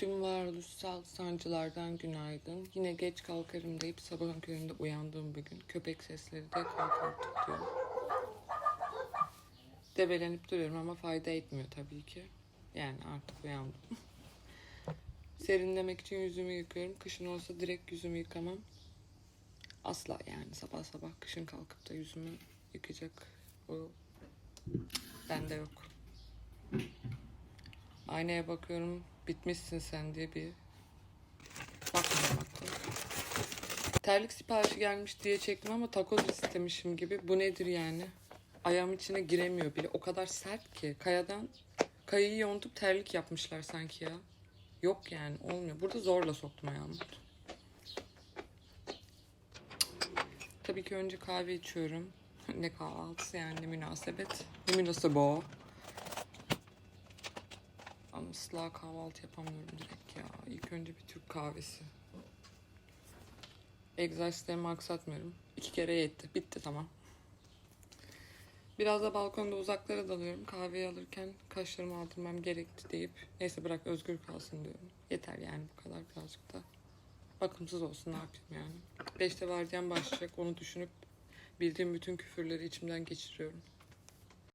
Tüm varoluşsal sancılardan günaydın. Yine geç kalkarım deyip sabahın köründe uyandığım bir gün. Köpek sesleri de kalk artık diyor. Debelenip duruyorum ama fayda etmiyor tabii ki. Yani artık uyandım. Serinlemek için yüzümü yıkıyorum. Kışın olsa direkt yüzümü yıkamam. Asla yani sabah sabah kışın kalkıp da yüzümü yıkayacak o bende yok. Aynaya bakıyorum bitmişsin sen diye bir bakmıyorum hatta. Terlik siparişi gelmiş diye çektim ama takoz istemişim gibi. Bu nedir yani? Ayağım içine giremiyor bile. O kadar sert ki. Kayadan kayayı yontup terlik yapmışlar sanki ya. Yok yani olmuyor. Burada zorla soktum ayağımı. Tabii ki önce kahve içiyorum. ne kahvaltısı yani ne münasebet. Ne münasebe. Islah kahvaltı yapamıyorum direkt ya. İlk önce bir Türk kahvesi. Egzersizlerimi aksatmıyorum. İki kere yetti. Bitti tamam. Biraz da balkonda uzaklara dalıyorum. Kahveyi alırken kaşlarımı aldırmam gerekti deyip neyse bırak özgür kalsın diyorum. Yeter yani bu kadar birazcık da. Bakımsız olsun ne yapayım yani. Beşte vardiyan başlayacak onu düşünüp bildiğim bütün küfürleri içimden geçiriyorum.